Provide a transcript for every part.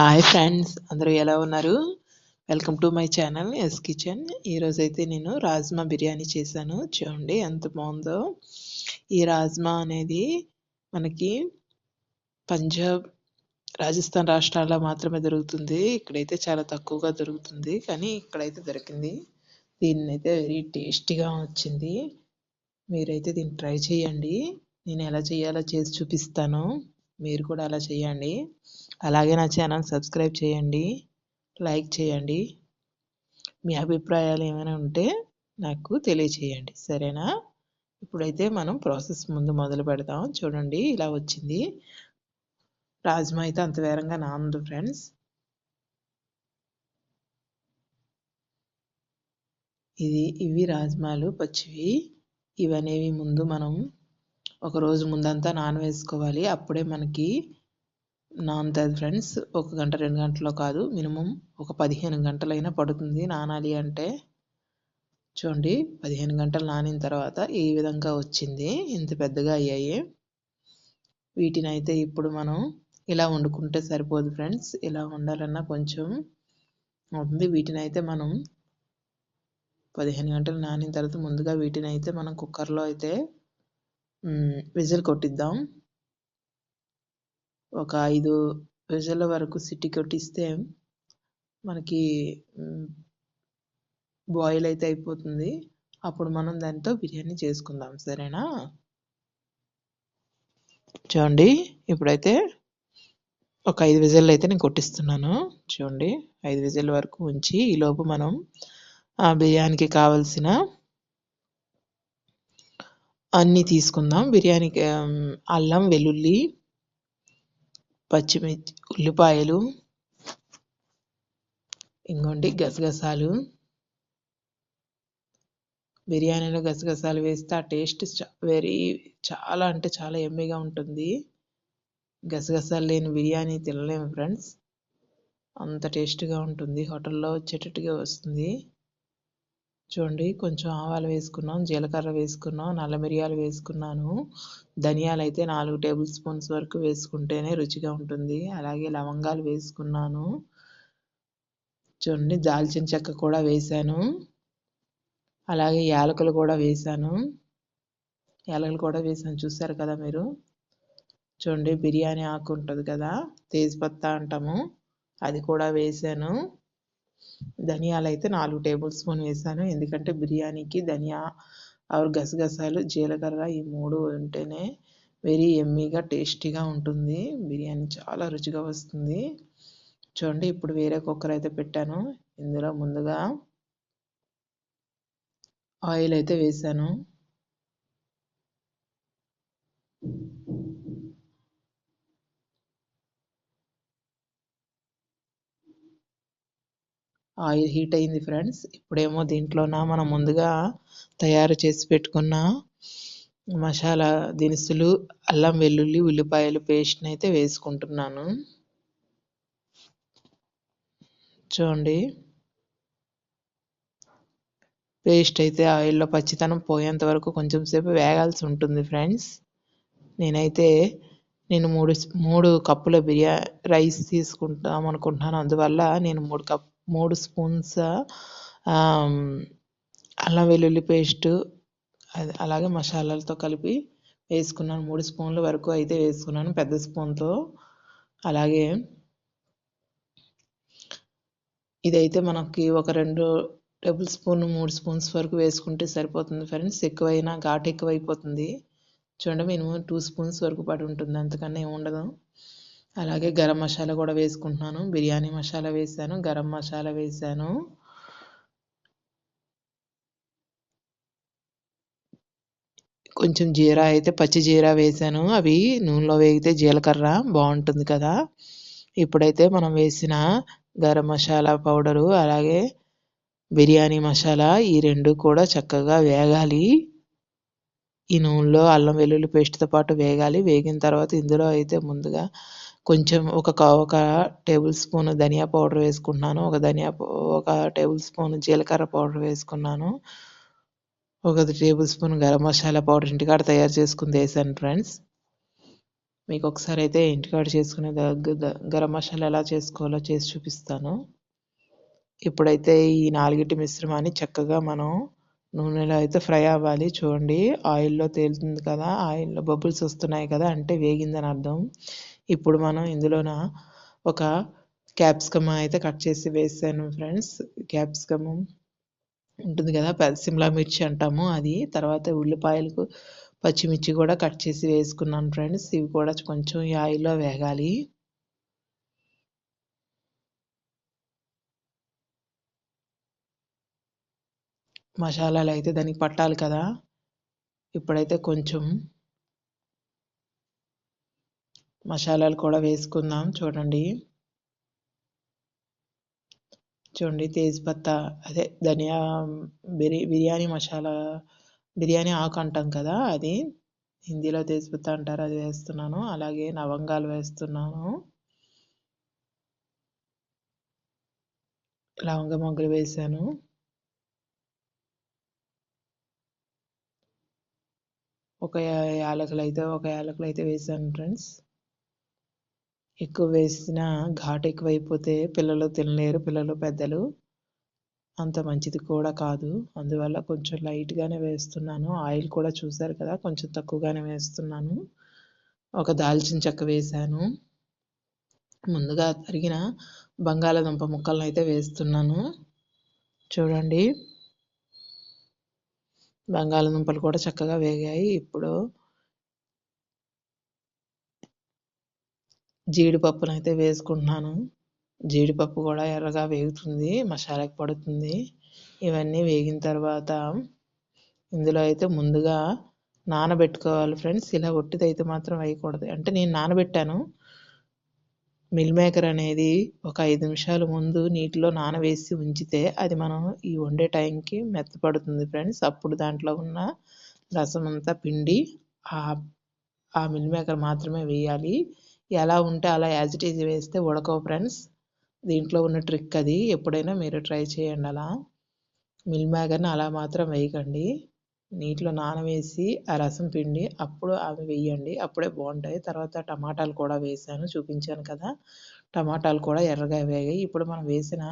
Hi friends అందరూ ఎలా ఉన్నారు? Welcome to my channel S kitchen ఈరోజైతే నేను రాజ్మా బిర్యానీ చేశాను. చూడండి ఎంత బాగుందో. ఈ రాజ్మా అనేది మనకి పంజాబ్ రాజస్థాన్ రాష్ట్రాల్లో మాత్రమే దొరుకుతుంది. ఇక్కడైతే చాలా తక్కువగా దొరుకుతుంది. కానీ ఇక్కడైతే దొరికింది. దీన్ని అయితే వెరీ టేస్టీగా వచ్చింది. మీరైతే దీన్ని ట్రై చేయండి. నేను ఎలా చేయాలో చేసి చూపిస్తాను. మీరు కూడా అలా చేయండి. అలాగే నా ఛానల్ సబ్స్క్రైబ్ చేయండి లైక్ చేయండి. మీ అభిప్రాయాలు ఏమైనా ఉంటే నాకు తెలియచేయండి సరేనా? ఇప్పుడైతే మనం ప్రాసెస్ ముందు మొదలు పెడతాం చూడండి ఇలా వచ్చింది. రాజ్మా అయితే అంత వేరంగా నానదు ఫ్రెండ్స్. ఇది ఇవి రాజ్మాలు పచ్చివి. ఇవనేవి ముందు మనం ఒక రోజు ముందంతా నానవేసుకోవాలి. అప్పుడే మనకి నానుతుంది ఫ్రెండ్స్ ఒక గంట రెండు గంటలో కాదు మినిమం ఒక పదిహేను గంటలైనా పడుతుంది నానాలి అంటే. చూడండి పదిహేను గంటలు నానిన తర్వాత ఈ విధంగా వచ్చింది. ఇంత పెద్దగా అయ్యాయి. వీటిని అయితే ఇప్పుడు మనం ఇలా వండుకుంటే సరిపోదు ఫ్రెండ్స్. ఇలా వండాలన్నా కొంచెం అవుతుంది వీటిని అయితే మనం పదిహేను గంటలు నానిన తర్వాత ముందుగా వీటిని అయితే మనం కుక్కర్లో అయితే విజిల్ కొట్టిద్దాం. ఒక ఐదు విజిల్ వరకు సిటీ కొట్టిస్తే మనకి బాయిల్ అయితే అయిపోతుంది. అప్పుడు మనం దాంతో బిర్యానీ చేసుకుందాం. సరేనా? చూడండి ఇప్పుడైతే ఒక ఐదు విజిల్ అయితే నేను కొట్టిస్తున్నాను. చూడండి ఐదు విజిల్ వరకు ఉంచి ఈలోపు మనం ఆ బిర్యానీకి కావలసిన అన్నీ తీసుకుందాం. బిర్యానీకి అల్లం వెల్లుల్లి పచ్చిమిర్చి ఉల్లిపాయలు ఇంకోండి గసగసాలు. బిర్యానీలో గసగసాలు వేస్తే ఆ టేస్ట్ వెరీ చాలా అంటే చాలా ఎమ్మీగా ఉంటుంది. గసగసాలు లేని బిర్యానీ తినలేము ఫ్రెండ్స్. అంత టేస్ట్గా ఉంటుంది. హోటల్లో వచ్చేటట్టుగా వస్తుంది. చూడండి కొంచెం ఆవాలు వేసుకున్నాం జీలకర్ర వేసుకున్నాం నల్ల మిరియాలు వేసుకున్నాను. ధనియాలు అయితే నాలుగు టేబుల్ స్పూన్స్ వరకు వేసుకుంటేనే రుచిగా ఉంటుంది. అలాగే లవంగాలు వేసుకున్నాను. చూడండి దాల్చిన చెక్క కూడా వేశాను. అలాగే యాలకులు కూడా వేశాను. యాలకులు కూడా వేసాను చూసారు కదా మీరు? చూడండి బిర్యానీ ఆకు ఉంటుంది కదా తేజ్పత్తా అంటాము అది కూడా వేసాను ధనియాలు అయితే నాలుగు టేబుల్ స్పూన్ వేసాను. ఎందుకంటే బిర్యానీకి ధనియా ఆర్ గసగసాలు జీలకర్ర ఈ మూడు ఉంటేనే వెరీ ఎమ్మీగా టేస్టీగా ఉంటుంది. బిర్యానీ చాలా రుచిగా వస్తుంది. చూడండి ఇప్పుడు వేరే కుక్కర్ అయితే పెట్టాను. ఇందులో ముందుగా ఆయిల్ అయితే వేసాను. ఆయిల్ హీట్ అయింది ఫ్రెండ్స్. ఇప్పుడేమో దీంట్లోన మనం ముందుగా తయారు చేసి పెట్టుకున్న మసాలా దినుసులు అల్లం వెల్లుల్లి ఉల్లిపాయలు పేస్ట్ని అయితే వేసుకుంటున్నాను. చూడండి. పేస్ట్ అయితే ఆయిల్లో పచ్చితనం పోయేంత వరకు కొంచెం సేపు వేగాల్సి ఉంటుంది ఫ్రెండ్స్. నేనైతే నేను మూడు మూడు కప్పుల బిర్యా రైస్ తీసుకుంటాం అనుకుంటున్నాను అందువల్ల నేను మూడు కప్ మూడు స్పూన్స్ అల్లం వెల్లుల్లి పేస్ట్ అలాగే మసాలాలతో కలిపి వేసుకున్నాను. మూడు స్పూన్ల వరకు అయితే వేసుకున్నాను పెద్ద స్పూన్తో. అలాగే ఇదైతే మనకి ఒక రెండు టేబుల్ స్పూన్ మూడు స్పూన్స్ వరకు వేసుకుంటే సరిపోతుంది ఫ్రెండ్స్. ఎక్కువైనా ఘాటు ఎక్కువైపోతుంది. చూడండి మినిమం టూ స్పూన్స్ వరకు పడి ఉంటుంది. అంతకన్నా ఏమి ఉండదు. అలాగే గరం మసాలా కూడా వేసుకుంటున్నాను. బిర్యానీ మసాలా వేసాను గరం మసాలా వేసాను. కొంచెం జీరా అయితే పచ్చి జీరా వేసాను. అవి నూనెలో వేగితే జీలకర్ర బాగుంటుంది కదా. ఇప్పుడైతే మనం వేసిన గరం మసాలా పౌడరు అలాగే బిర్యానీ మసాలా ఈ రెండు కూడా చక్కగా వేగాలి. ఈ నూనెలో అల్లం వెల్లుల్లి పేస్ట్తో పాటు వేగాలి. వేగిన తర్వాత ఇందులో అయితే ముందుగా కొంచెం ఒక ఒక టేబుల్ స్పూన్ ధనియా పౌడర్ వేసుకుంటున్నాను. ఒక ధనియా ఒక టేబుల్ స్పూన్ జీలకర్ర పౌడర్ వేసుకున్నాను. ఒక tablespoon garam masala powder ఇంటికాడ తయారు చేసుకుని వేసాను ఫ్రెండ్స్. మీకు ఒకసారి అయితే ఇంటికాడ చేసుకునే గరం మసాలా ఎలా చేసుకోవాలో చేసి చూపిస్తాను. ఇప్పుడైతే ఈ నాలుగిటి మిశ్రమాన్ని చక్కగా మనం నూనెలో అయితే ఫ్రై అవ్వాలి. చూడండి ఆయిల్లో తేలుతుంది కదా ఆయిల్లో బబుల్స్ వస్తున్నాయి కదా అంటే వేగిందని అర్థం. ఇప్పుడు మనం ఇందులోన ఒక క్యాప్సికమ్ అయితే కట్ చేసి వేసాను ఫ్రెండ్స్. క్యాప్సికమ్ ఉంటుంది కదా సిమ్లా మిర్చి అంటాము. అది తర్వాత ఉల్లిపాయలకు పచ్చిమిర్చి కూడా కట్ చేసి వేసుకున్నాను ఫ్రెండ్స్. ఇవి కూడా కొంచెం ఈ ఆయిల్లో వేగాలి. మసాలాలు అయితే దానికి పట్టాలి కదా. ఇప్పుడైతే కొంచెం మసాలాలు కూడా వేసుకుందాం. చూడండి. చూడండి తేజ్పత్తా అదే ధనియా బిర్యా బిర్యానీ మసాలా బిర్యానీ ఆకు అంటాం కదా అది. హిందీలో తేజ్పత్తా అంటారు అది వేస్తున్నాను. అలాగే లవంగాలు వేస్తున్నాను. లవంగ మొగ్గలు వేసాను. ఒక యాలకులు అయితే ఒక యాలకులు అయితే వేసాను ఫ్రెండ్స్. ఎక్కువ వేసిన ఘాటు ఎక్కువైపోతే పిల్లలు తినలేరు పిల్లలు పెద్దలు. అంత మంచిది కూడా కాదు. అందువల్ల కొంచెం లైట్గానే వేస్తున్నాను. ఆయిల్ కూడా చూసారు కదా కొంచెం తక్కువగానే వేస్తున్నాను. ఒక దాల్చిన చెక్క వేసాను ముందుగా తరిగిన బంగాళాదుంప ముక్కలను అయితే వేస్తున్నాను. చూడండి. బంగాళదుంపలు కూడా చక్కగా వేగాయి. ఇప్పుడు జీడిపప్పును అయితే వేసుకుంటున్నాను. జీడిపప్పు కూడా ఎర్రగా వేగుతుంది మసాలాకి పడుతుంది. ఇవన్నీ వేగిన తర్వాత ఇందులో అయితే ముందుగా నానబెట్టుకోవాలి ఫ్రెండ్స్. ఇలా ఒట్టిదైతే మాత్రం వేయకూడదు. అంటే నేను నానబెట్టాను. మిల్ మేకర్ అనేది ఒక ఐదు నిమిషాల ముందు నీటిలో నానవేసి ఉంచితే అది మనం ఈ వండే టైంకి మెత్తపడుతుంది ఫ్రెండ్స్. అప్పుడు దాంట్లో ఉన్న రసం అంతా పిండి ఆ మిల్ మేకర్ మాత్రమే వేయాలి. ఎలా ఉంటే అలా యాజ్ ఇట్ ఈజ్ వేస్తే ఉడకవు ఫ్రెండ్స్. దీంట్లో ఉన్న ట్రిక్ అది. ఎప్పుడైనా మీరు ట్రై చేయండి అలా. మిల్ మేకర్ని అలా మాత్రం వేయకండి. నీటిలో నానవేసి ఆ రసం పిండి అప్పుడు అవి వేయండి. అప్పుడే బాగుంటాయి. తర్వాత టమాటాలు కూడా వేసాను చూపించాను కదా. టమాటాలు కూడా ఎర్రగా వేగాయి. ఇప్పుడు మనం వేసిన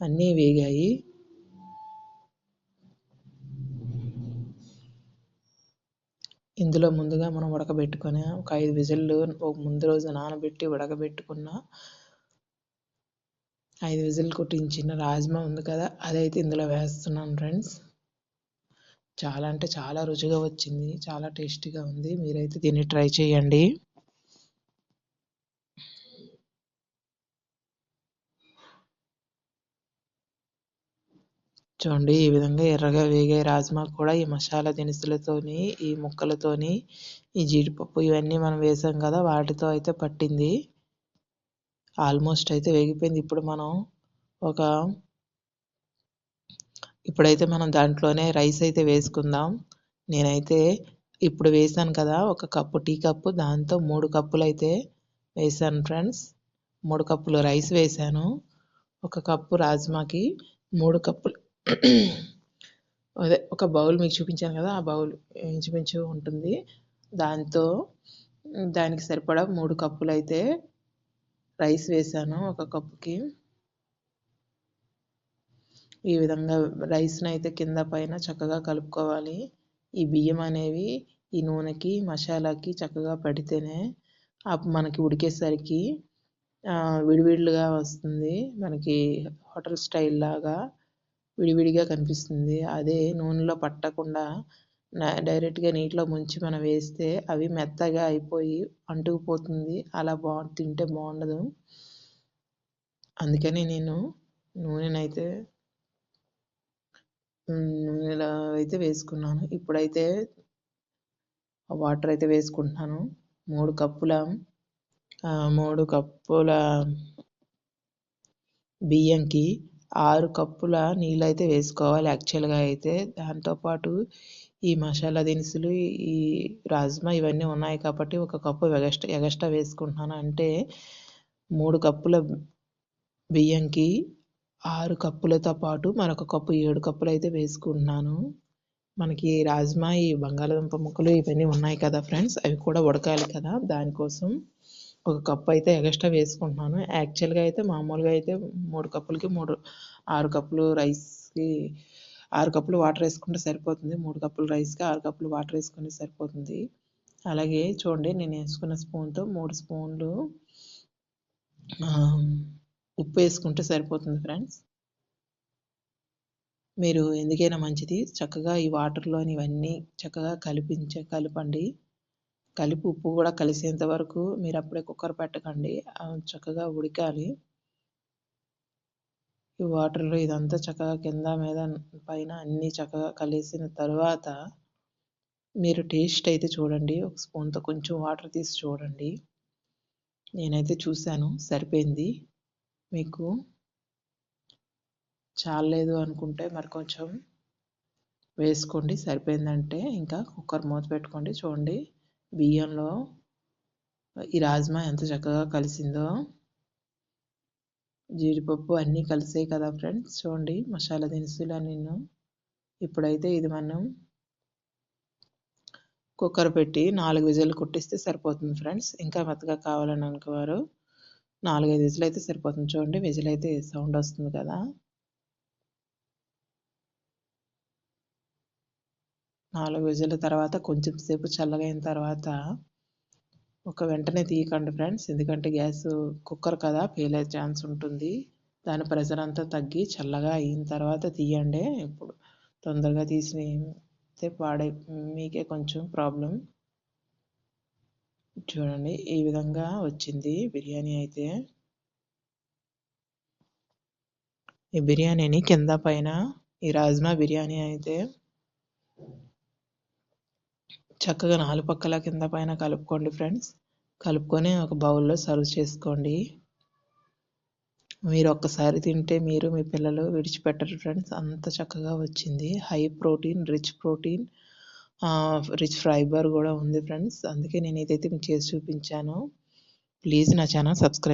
అన్నీ వేగాయి. ఇందులో ముందుగా మనం ఉడకబెట్టుకొని ఒక ఐదు విజిల్లు ముందు రోజు నానబెట్టి ఉడకబెట్టుకున్న ఐదు విజిల్ కొట్టించిన రాజ్మా ఉంది కదా అదైతే ఇందులో వేస్తున్నాను ఫ్రెండ్స్ చాలా అంటే చాలా రుచిగా వచ్చింది చాలా టేస్టీగా ఉంది. మీరైతే దీన్ని ట్రై చేయండి. చూడండి ఈ విధంగా ఎర్రగా వేగే రాజ్మా కూడా ఈ మసాలా దినుసులతోని ఈ ముక్కలతోని ఈ జీడిపప్పు ఇవన్నీ మనం వేసాం కదా వాటితో అయితే పట్టింది. ఆల్మోస్ట్ అయితే వేగిపోయింది. ఇప్పుడు మనం ఒక ఇప్పుడైతే మనం దాంట్లోనే రైస్ అయితే వేసుకుందాం. నేనైతే ఇప్పుడు వేసాను కదా ఒక కప్పు టీ కప్పు దాంతో మూడు కప్పులు అయితే వేసాను ఫ్రెండ్స్. మూడు కప్పులు రైస్ వేసాను. ఒక కప్పు రాజ్మాకి మూడు కప్పులు అదే ఒక బౌల్ మీకు చూపించాను కదా ఆ బౌల్ ఇంచుమించు ఉంటుంది. దాంతో దానికి సరిపడా మూడు కప్పులు అయితే రైస్ వేసాను ఒక కప్పుకి. ఈ విధంగా రైస్ని అయితే కింద పైన చక్కగా కలుపుకోవాలి. ఈ బియ్యం అనేవి ఈ నూనెకి మసాలాకి చక్కగా పడితేనే మనకి ఉడికేసరికి విడివిడిగా వస్తుంది. మనకి హోటల్ స్టైల్ లాగా విడివిడిగా కనిపిస్తుంది. అదే నూనెలో పట్టకుండా డైరెక్ట్గా నీటిలో ముంచి మనం వేస్తే అవి మెత్తగా అయిపోయి అంటుకుపోతుంది. అలా బా తింటే బాగుండదు. అందుకని నేను నూనెనైతే నూనెలో అయితే వేసుకున్నాను. ఇప్పుడైతే వాటర్ అయితే వేసుకుంటున్నాను. మూడు కప్పుల మూడు కప్పుల బియ్యంకి ఆరు కప్పుల నీళ్ళు అయితే వేసుకోవాలి. యాక్చువల్గా అయితే దాంతోపాటు ఈ మసాలా దినుసులు ఈ రాజ్మా ఇవన్నీ ఉన్నాయి కాబట్టి ఒక కప్పు ఎగస్ట్రా ఎగస్ట్రా వేసుకుంటున్నాను. అంటే మూడు కప్పుల బియ్యంకి ఆరు కప్పులతో పాటు మరొక కప్పు ఏడు కప్పులు అయితే వేసుకుంటున్నాను. మనకి రాజ్మా ఈ బంగాళదుంప ముక్కలు ఇవన్నీ ఉన్నాయి కదా ఫ్రెండ్స్ అవి కూడా ఉడకాలి కదా దానికోసం. ఒక కప్ అయితే ఎగస్ట్రా వేసుకుంటున్నాను. యాక్చువల్గా అయితే మామూలుగా అయితే మూడు కప్పులకి మూడు ఆరు కప్పులు రైస్కి ఆరు కప్పులు వాటర్ వేసుకుంటే సరిపోతుంది. మూడు కప్పులు రైస్కి ఆరు కప్పులు వాటర్ వేసుకుంటే సరిపోతుంది. అలాగే చూడండి నేను వేసుకున్న స్పూన్తో మూడు స్పూన్లు ఉప్పు వేసుకుంటే సరిపోతుంది ఫ్రెండ్స్. మీరు ఎందుకైనా మంచిది. చక్కగా ఈ వాటర్లోని ఇవన్నీ చక్కగా కలిపించే కలపండి. కలిపి ఉప్పు కూడా కలిసేంత వరకు మీరు అప్పుడే కుక్కర్ పెట్టకండి. చక్కగా ఉడకాలి. ఈ వాటర్లో ఇదంతా చక్కగా కింద మీద పైన అన్నీ చక్కగా కలిసిన తర్వాత మీరు టేస్ట్ అయితే చూడండి. ఒక స్పూన్తో కొంచెం వాటర్ తీసి చూడండి. నేనైతే చూశాను సరిపోయింది. మీకు చాలలేదు అనుకుంటే మరి కొంచెం వేసుకోండి. సరిపోయిందంటే ఇంకా కుక్కర్ మూత పెట్టుకోండి. చూడండి. బియ్యంలో ఈ రాజ్మా ఎంత చక్కగా కలిసిందో. జీడిపప్పు అన్నీ కలిసాయి కదా ఫ్రెండ్స్. చూడండి మసాలా దినుసులు నేను ఇప్పుడైతే ఇది మనం కుక్కర్ పెట్టి నాలుగు విజులు కుట్టిస్తే సరిపోతుంది ఫ్రెండ్స్. ఇంకా మెత్తగా కావాలని అనుకోవారు. నాలుగైదు విజులు అయితే సరిపోతుంది. చూడండి విజిల్ అయితే సౌండ్ వస్తుంది కదా. నాలుగు విజుల తర్వాత కొంచెం సేపు చల్లగైన తర్వాత ఒక వెంటనే తీయకండి ఫ్రెండ్స్. ఎందుకంటే గ్యాస్ కుక్కర్ కదా ఫెయిల్ అయ్యే ఛాన్స్ ఉంటుంది. దాని ప్రెషర్ అంతా తగ్గి చల్లగా అయిన తర్వాత తీయండి. ఇప్పుడు తొందరగా తీసి పాడై మీకే కొంచెం ప్రాబ్లం. చూడండి ఈ విధంగా వచ్చింది బిర్యానీ అయితే. ఈ బిర్యానీని కింద పైన ఈ రాజ్మా బిర్యానీ అయితే చక్కగా నాలుగు పక్కల కింద పైన కలుపుకోండి ఫ్రెండ్స్. కలుపుకొని ఒక బౌల్లో సర్వ్ చేసుకోండి. మీరు ఒక్కసారి తింటే మీరు మీ పిల్లలు విడిచిపెట్టరు ఫ్రెండ్స్. అంత చక్కగా వచ్చింది. High protein rich protein rich fibre కూడా ఉంది ఫ్రెండ్స్. అందుకే నేను ఇదైతే మీకు చేసి చూపించాను. ప్లీజ్ నా ఛానల్ సబ్స్క్రైబ్